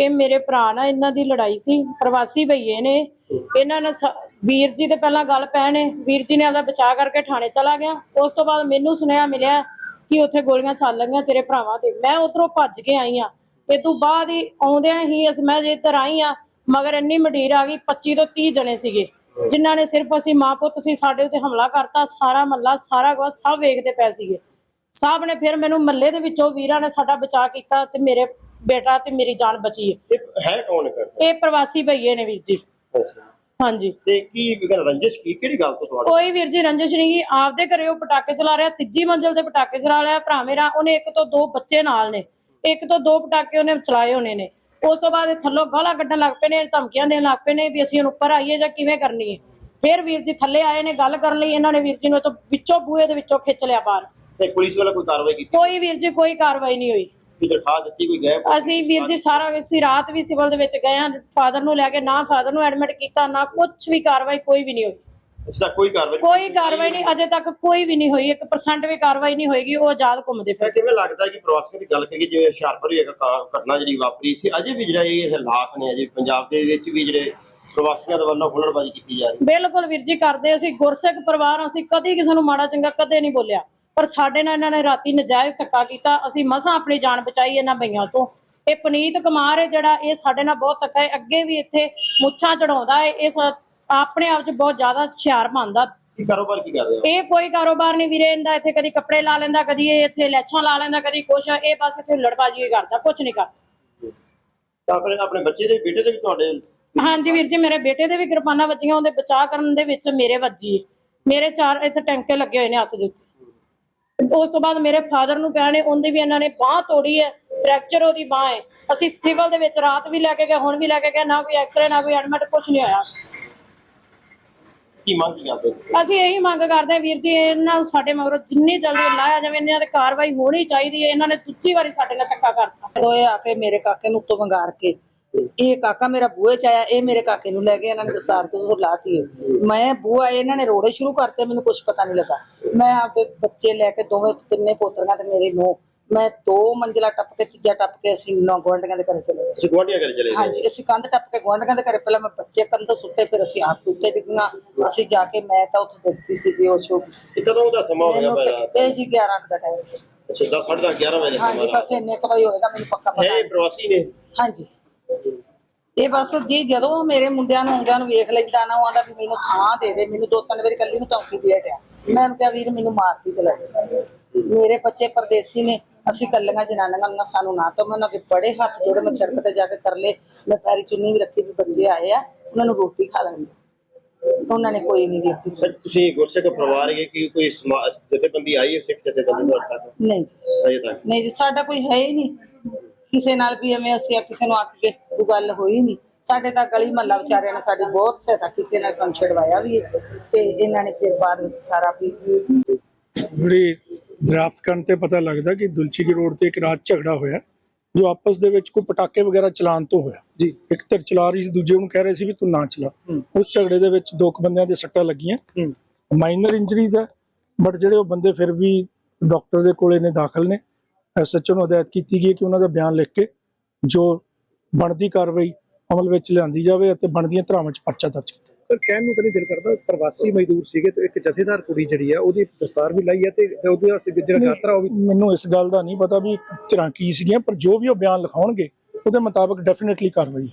ਇਹ ਮੇਰੇ ਭਰਾ ਨਾਲ ਇਹਨਾਂ ਦੀ ਲੜਾਈ ਸੀ, ਪ੍ਰਵਾਸੀ ਭਈਏ ਨੇ। ਇਹਨਾਂ ਨੇ ਸ- ਵੀਰ ਜੀ ਤੇ ਪਹਿਲਾਂ ਗੱਲ ਪੈਣੇ, ਵੀਰ ਜੀ ਨੇ ਆਪਦਾ ਬਚਾਅ ਕਰਕੇ ਥਾਣੇ ਚਲਾ ਗਿਆ। ਉਸ ਤੋਂ ਬਾਅਦ ਮੈਨੂੰ ਸੁਨੇਹਾ ਮਿਲਿਆ ਕਿ ਉੱਥੇ ਗੋਲੀਆਂ ਚੱਲ ਲੱਗੀਆਂ ਤੇਰੇ ਭਰਾਵਾਂ ਤੇ। ਮੈਂ ਉਧਰੋਂ ਭੱਜ ਕੇ ਆਈ ਆ। ਤੇ ਤੋਂ ਬਾਅਦ ਹੀ ਆਉਂਦਿਆਂ ਹੀ ਅਸ ਮੈਂ ਜੇ ਇੱਧਰ ਆਈ ਆ ਮਗਰ ਇੰਨੀ ਮਡੀਰ ਆ ਗਈ 25 ਤੋਂ 30 ਜਣੇ ਸੀਗੇ ਜਿਨ੍ਹਾਂ ਨੇ ਸਿਰਫ ਅਸੀਂ ਮਾਂ ਪੁੱਤ ਸੀ ਸਾਡੇ ਉੱਤੇ ਹਮਲਾ ਕਰਤਾ ਸਾਰਾ ਮੱਲਾ ਸਾਰਾ ਕੁਝ ਸਭ ਵੇਖਦੇ ਪਏ ਸੀਗੇ। ਸਾਹਿਬ ਨੇ ਫਿਰ ਮੈਨੂੰ ਮੱਲੇ ਦੇ ਵਿੱਚੋਂ ਵੀਰਾਂ ਨੇ ਸਾਡਾ ਬਚਾਅ ਕੀਤਾ ਤੇ ਮੇਰੇ ਬੇਟਾ ਤੇ ਮੇਰੀ ਜਾਨ ਬਚੀ ਹੈ। ਇਹ ਹੈ ਕੌਣ ਕਰਦਾ ਇਹ ਪ੍ਰਵਾਸੀ ਭਈਏ ਨੇ ਵੀਰ ਜੀ। ਹਾਂਜੀ। ਤੇ ਕੀ ਗੱਲ ਰੰਜਿਸ਼ ਕੀ ਕਿਹੜੀ ਗੱਲ ਤੋਂ ਤੁਹਾਡੇ? ਕੋਈ ਵੀਰ ਜੀ ਰੰਜਿਸ਼ ਨਹੀਂ ਆਪਦੇ ਘਰੇ ਉਹ ਪਟਾਕੇ ਚਲਾ ਰਿਹਾ ਤੀਜੀ ਮੰਜ਼ਲ ਦੇ ਪਟਾਕੇ ਚਲਾ ਰਿਹਾ ਭਰਾ ਮੇਰਾ ਉਹਨੇ ਇੱਕ ਤੋਂ ਦੋ ਬੱਚੇ ਨਾਲ ਨੇ। ਇੱਕ ਤੋਂ ਦੋ ਪਟਾਕੇ ਉਹਨੇ ਚਲਾਏ ਹੋਣੇ ਨੇ। ਉਸ ਤੋਂ ਬਾਅਦ ਇਹ ਥੱਲੋਂ ਗਾਲਾਂ ਕੱਢਣ ਲੱਗ ਪਏ ਨੇ ਧਮਕੀਆਂ ਦੇਣ ਲੱਗ ਪਏ ਨੇ ਵੀ ਅਸੀਂ ਹੁਣ ਉੱਪਰ ਆਈਏ ਜਾਂ ਕਿਵੇਂ ਕਰਨੀ ਹੈ। ਫਿਰ ਵੀਰ ਜੀ ਥੱਲੇ ਆਏ ਨੇ ਗੱਲ ਕਰਨ ਲਈ ਇਹਨਾਂ ਨੇ ਵੀਰ ਜੀ ਨੂੰ ਤੋਂ ਵਿੱਚੋਂ ਬੂਹੇ ਦੇ ਵਿੱਚੋਂ ਖਿੱਚ ਲਿਆ ਬਾਹਰ। ਤੇ ਪੁਲਿਸ ਵਾਲਾ ਕੋਈ ਕਾਰਵਾਈ ਕੀਤੀ? ਕੋਈ ਵੀਰ ਜੀ ਕੋਈ ਕਾਰਵਾਈ ਨਹੀਂ ਹੋਈ। ਕੋਈ ਦਰਖਾਸਤ ਦਿੱਤੀ ਕੋਈ ਗਏ ਅਸੀਂ ਵੀਰ ਜੀ ਸਾਰਾ ਅਸੀਂ ਰਾਤ ਵੀ ਸਿਵਲ ਦੇ ਵਿੱਚ ਗਏ ਆ ਫਾਦਰ ਨੂੰ ਲੈ ਕੇ ਨਾ ਫਾਦਰ ਨੂੰ ਐਡਮਿਟ ਕੀਤਾ ਨਾ ਕੁਝ ਵੀ ਕਾਰਵਾਈ ਕੋਈ ਵੀ ਨਹੀਂ ਹੋਈ। ਇਸ ਦਾ ਕੋਈ ਕਾਰਵਾਈ ਕੋਈ ਕਾਰਵਾਈ ਨਹੀਂ ਅਜੇ ਤੱਕ ਕੋਈ ਵੀ ਨਹੀਂ ਹੋਈ 1% ਵੀ ਕਾਰਵਾਈ ਨਹੀਂ ਹੋਏਗੀ ਉਹ ਆਜ਼ਾਦ ਘੁੰਮਦੇ ਫਿਰ ਕਿਵੇਂ ਲੱਗਦਾ ਕਿ ਪ੍ਰਵਾਸੀਆਂ ਦੀ ਗੱਲ ਕਰੀਏ ਜਿਵੇਂ ਹੁਸ਼ਿਆਰਪੁਰ ਹੀ ਇੱਕ ਘਟਨਾ ਜਿਹੜੀ ਵਾਪਰੀ ਸੀ ਅਜੇ ਵੀ ਜਿਹੜਾ ਇਹ ਹਾਲਾਤ ਨੇ ਅਜੇ ਪੰਜਾਬ ਦੇ ਵਿੱਚ ਵੀ ਜਿਹੜੇ ਪ੍ਰਵਾਸੀਆਂ ਦੇ ਵੱਲੋਂ ਹੁਲੜਬਾਜ਼ੀ ਕੀਤੀ ਜਾ ਰਹੀ ਬਿਲਕੁਲ ਵੀਰ ਜੀ ਕਰਦੇ ਅਸੀਂ ਗੁਰਸਿੱਖ ਪਰਿਵਾਰ ਅਸੀਂ ਕਦੀ ਕਿਸੇ ਨੂੰ ਮਾੜਾ ਚੰਗਾ ਕਦੇ ਨਹੀਂ ਬੋਲਿਆ। ਪਰ ਸਾਡੇ ਨਾਲ ਇਹਨਾਂ ਨੇ ਰਾਤੀ ਨਜਾਇਜ਼ ਧੱਕਾ ਕੀਤਾ ਅਸੀਂ ਮਸਾਂ ਆਪਣੀ ਜਾਨ ਬਚਾਈ ਇਹਨਾਂ ਬਈਆਂ ਤੋਂ। ਇਹ ਪਨੀਤ ਕੁਮਾਰ ਹੈ ਜਿਹੜਾ ਇਹ ਸਾਡੇ ਨਾਲ ਬਹੁਤ ਧੱਕਾ ਹੈ ਅੱਗੇ ਵੀ ਇੱਥੇ ਮੁੱਛਾਂ ਚੜਾਉਂਦਾ ਹੈ ਇਹ ਆਪਣੇ ਆਪ 'ਚ ਬਹੁਤ ਜ਼ਿਆਦਾ ਹੁਸ਼ਿਆਰ ਬਣਦਾ। ਕੀ ਕਾਰੋਬਾਰ ਕੀ ਕਰ ਰਹੇ ਹੋ? ਇਹ ਕੋਈ ਕਾਰੋਬਾਰ ਨਹੀਂ ਵੀਰੇ ਇਹਦਾ ਇੱਥੇ ਕਦੀ ਕੱਪੜੇ ਲਾ ਲੈਂਦਾ ਕਦੀ ਇਹ ਇੱਥੇ ਲੈਛਾਂ ਲਾ ਲੈਂਦਾ ਕਦੀ ਕੁਛ ਇਹ ਬਸ ਇੱਥੇ ਲੜਬਾਜੀ ਹੀ ਕਰਦਾ ਕੁਛ ਨਹੀਂ ਕਰਦਾ। ਤਾਂ ਆਪਣੇ ਆਪਣੇ ਬੱਚੇ ਦੇ ਬੇਟੇ ਦੇ ਵੀ ਤੁਹਾਡੇ? ਹਾਂਜੀ ਵੀਰ ਜੀ ਮੇਰੇ ਬੇਟੇ ਦੇ ਵੀ ਕਿਰਪਾਨਾਂ ਵੱਜੀਆਂ ਉਹਦੇ ਬਚਾਅ ਕਰਨ ਦੇ ਵਿੱਚ ਮੇਰੇ ਵੱਜੀ ਹੈ। ਮੇਰੇ ਚਾਰ ਇੱਥੇ ਟੈਂਕੇ ਲੱਗੇ ਹੋਏ ਨੇ ਹੱਥ ਦੇ ਉੱਤੇ। ਉਸ ਤੋਂ ਬਾਅਦ ਮੇਰੇ ਫਾਦਰ ਨੂੰ ਪਿਆ ਨੇ ਉਹਦੀ ਵੀ ਇਹਨਾਂ ਨੇ ਬਾਹ ਤੋੜੀ ਹੈ ਫ੍ਰੈਕਚਰ ਉਹਦੀ ਬਾਹ ਹੈ ਅਸੀਂ ਸਿਵਲ ਦੇ ਵਿੱਚ ਰਾਤ ਵੀ ਲੈ ਕੇ ਗਏ ਹੁਣ ਵੀ ਲੈ ਕੇ ਗਏ ਨਾ ਕੋਈ ਐਕਸਰੇ ਨਾ ਕੋਈ ਐਡਮਿਟ ਕੁਝ ਨਹੀਂ ਹੋਇਆ। ਕੀ ਮੰਗ ਕੀ ਕਰਦੇ? ਅਸੀਂ ਇਹੀ ਮੰਗ ਕਰਦੇ ਹਾਂ ਵੀਰ ਜੀ ਇਹਨਾਂ ਨੂੰ ਸਾਡੇ ਮਗਰੋਂ ਜਿੰਨੀ ਜਲਦੀ ਲਾਇਆ ਜਾਵੇ ਇਹਨਾਂ ਤੇ ਕਾਰਵਾਈ ਹੋਣੀ ਚਾਹੀਦੀ ਹੈ ਇਹਨਾਂ ਨੇ ਦੂਜੀ ਵਾਰੀ ਸਾਡੇ ਨਾਲ ਧੱਕਾ ਕਰਤਾ ਇਹ ਆ ਕੇ ਮੇਰੇ ਕਾਕੇ ਨੂੰ ਉੱਤੋਂ ਵੰਗਾਰ ਕੇ ਇਹ ਕਾਕਾ ਮੇਰਾ ਬੂਹੇ ਚ ਆਇਆ ਇਹ ਮੇਰੇ ਕਾਕੇ ਨੂੰ ਲੈ ਕੇ ਇਹਨਾਂ ਨੇ ਦਸਾਰ ਤੋਂ ਲਾਤੀ। ਮੈਂ ਬੂਹਾ ਇਹਨਾਂ ਨੇ ਰੋੜੇ ਸ਼ੁਰੂ ਕਰਤੇ ਮੈਨੂੰ ਕੁਝ ਪਤਾ ਨਹੀਂ ਲੱਗਾ ਮੈਂ ਆਪਦੇ ਬੱਚੇ ਲੈ ਕੇ ਦੋਵੇਂ ਤਿੰਨੇ ਪੋਤਰੀਆਂ ਤੇ ਮੇਰੇ ਨੂੰ ਮੈਂ ਦੋ ਮੰਜ਼ਲਾ ਟੱਪ ਕੇ ਤੀਜਾ ਟੱਪ ਕੇ ਅਸੀਂ ਨੌ ਗੁਆਂਢੀਆਂ ਦੇ ਘਰੇ ਚਲੇ ਗਏ। ਤੁਸੀਂ ਗੁਆਂਢੀਆਂ ਘਰੇ ਚਲੇ ਗਏ? ਹਾਂਜੀ ਅਸੀਂ ਕੰਧ ਟੱਪ ਕੇ ਗੁਆਂਢੀਆਂ ਦੇ ਘਰੇ ਪਹਿਲਾਂ ਮੈਂ ਬੱਚੇ ਕੰਧ ਸੁੱਟੇ ਫਿਰ ਅਸੀਂ ਆਪ ਉੱਤੇ ਡਿੱਗੀਆਂ ਅਸੀਂ ਜਾ ਕੇ ਮੈਂ ਤਾਂ ਉੱਥੇ ਦੇਖਦੀ ਸੀ ਵੀ ਉਹ ਸ਼ੋਕ ਸੀ। ਕਿਦੋਂ ਦਾ ਸਮਾਂ ਹੋ ਗਿਆ ਮੈਨੂੰ ਇਹ ਜੀ 11 ਕੁ ਦਾ ਟਾਈਮ ਸੀ। ਅੱਛਾ 10 11 ਵਜੇ ਦਾ ਹਾਂਜੀ ਸਮਾਂ ਬਸ ਇੰਨੇ ਕੁ ਦਾ ਹੀ ਹੋਏਗਾ ਮੈਨੂੰ ਪੱਕਾ ਪਤਾ ਹੈ ਇਹ ਪ੍ਰਵਾਸੀ ਨੇ? ਹਾਂਜੀ। ਇਹ ਬਸ ਜੀ ਜਦੋਂ ਮੇਰੇ ਮੁੰਡਿਆਂ ਨੂੰ ਆਉਂਦਿਆਂ ਨੂੰ ਵੇਖ ਲੈਂਦਾ ਨਾ ਉਹ ਆਂਦਾ ਵੀ ਮੈਨੂੰ ਥਾਂ ਦੇ ਦੇ ਮੈਨੂੰ ਦੋ ਤਿੰਨ ਵਾਰੀ ਕੱਲੀ ਨੂੰ ਧਮਕੀ ਦੇ ਗਿਆ ਮੈਂ ਉਹਨੂੰ ਕਿਹਾ ਵੀਰ ਮੈਨੂੰ ਮਾਰਤੀ ਤੇ ਲੈ ਮੇਰੇ ਬੱਚੇ ਪਰਦੇਸੀ ਨੇ। ਅਸੀਂ ਕੱਲੀਆਂ ਜਨਾਨੀਆਂ ਨੂੰ ਸਾਨੂੰ ਨਾ ਤਾਂ ਉਹਨਾਂ ਦੇ ਬੜੇ ਹੱਥ ਜੋੜੇ ਮੈਂ ਸੜਕ ਤੇ ਜਾ ਕੇ ਕਰ ਲਏ ਮੈਂ ਪੈਰੀ ਚੁੰਨੀ ਵੀ ਰੱਖੀ ਵੀ ਬੱਚੇ ਆਏ ਆ ਉਹਨਾਂ ਨੂੰ ਰੋਟੀ ਖਾ ਲੈਂਦੇ। ਉਹਨਾਂ ਨੇ ਕੋਈ ਨਹੀਂ ਜੀ ਸਰ। ਤੁਸੀਂ ਗੁਰਸਿੱਖ ਪਰਿਵਾਰ ਹੈ ਕਿ ਕੋਈ ਜਥੇਬੰਦੀ ਆਈ ਹੈ ਸਿੱਖ ਜਥੇਬੰਦੀ ਤੁਹਾਡੇ ਨਹੀਂ ਜੀ। ਅਜੇ ਤੱਕ? ਨਹੀਂ ਜੀ ਸਾਡਾ ਕੋਈ ਹੈ ਹੀ ਨਹੀਂ। ਕਿਸੇ ਨਾਲ ਵੀ ਐਵੇਂ ਅਸੀਂ ਕਿਸੇ ਨੂੰ ਆਖ ਕੇ ਕੋਈ ਗੱਲ ਹੋਈ ਨਹੀਂ। ਸਾਡੇ ਤਾਂ ਗਲੀ ਮਹੱਲਾ ਵਿਚਾਰਿਆਂ ਨੇ ਸਾਡੀ ਬਹੁਤ ਸਹਾਇਤਾ ਕੀਤੀ ਨਾਲ ਸਾਨੂੰ ਛਡਵਾਇਆ ਵੀ ਹੈ। ਤੇ ਇਹਨਾਂ ਨੇ ਫਿਰ ਬਾਅਦ ਵਿੱਚ ਸਾਰਾ ਵੀ ਜਿਹੜੀ ਡਰਾਫਟ ਕਰਨ ਤੇ ਪਤਾ ਲੱਗਦਾ ਕਿ ਦੁਲਚੀ ਕੀ ਰੋਡ ਤੇ ਇੱਕ ਰਾਤ ਝਗੜਾ ਹੋਇਆ ਜੋ ਆਪਸ ਦੇ ਵਿੱਚ ਕੋਈ ਪਟਾਕੇ ਵਗੈਰਾ ਚਲਾਉਣ ਤੋਂ ਹੋਇਆ। ਜੀ। ਇੱਕ ਧਿਰ ਚਲਾ ਰਹੀ ਸੀ ਦੂਜੇ ਨੂੰ ਕਹਿ ਰਹੇ ਸੀ ਵੀ ਤੂੰ ਨਾ ਚਲਾ। ਉਸ ਝਗੜੇ ਦੇ ਵਿੱਚ ਦੋ ਕੁ ਬੰਦਿਆਂ ਦੇ ਸੱਟਾਂ ਲੱਗੀਆਂ। ਮਾਈਨਰ ਇੰਜਰੀਜ਼ ਹੈ ਬਟ ਜਿਹੜੇ ਉਹ ਬੰਦੇ ਫਿਰ ਵੀ ਡਾਕਟਰ ਦੇ ਕੋਲੇ ਨੇ ਦਾਖਲ ਨੇ। ਐਸਐਚਓ ਨੂੰ ਹਦਾਇਤ ਕੀਤੀ ਗਈ ਕਿ ਉਹਨਾਂ ਦਾ ਬਿਆਨ ਲਿਖ ਕੇ ਜੋ ਬਣਦੀ ਕਾਰਵਾਈ ਅਮਲ ਵਿੱਚ ਲਿਆਂਦੀ ਜਾਵੇ ਅਤੇ ਬਣਦੀਆਂ ਧਾਰਾਵਾਂ 'ਚ ਪਰਚਾ ਦਰਜ ਸਰ ਕਹਿਣ ਨੂੰ ਨਹੀਂ ਦਿਲ ਕਰਦਾ ਪ੍ਰਵਾਸੀ ਮਜ਼ਦੂਰ ਸੀਗੇ ਤੇ ਇੱਕ ਜਥੇਦਾਰ ਕੁੜੀ ਜਿਹੜੀ ਆ ਉਹਦੀ ਦਸਤਾਰ ਵੀ ਲਾਈ ਹੈ ਤੇ ਉਹਦੇ ਵਾਸਤੇ ਜਿਹੜਾ ਯਾਤਰਾ ਉਹ ਵੀ ਮੈਨੂੰ ਇਸ ਗੱਲ ਦਾ ਨਹੀਂ ਪਤਾ ਵੀ ਧਿਰਾਂ ਕੀ ਸੀਗੀਆਂ ਪਰ ਜੋ ਵੀ ਉਹ ਬਿਆਨ ਲਿਖਾਉਣਗੇ ਉਹਦੇ ਮੁਤਾਬਕ ਡੈਫੀਨਿਟਲੀ ਕਾਰਵਾਈ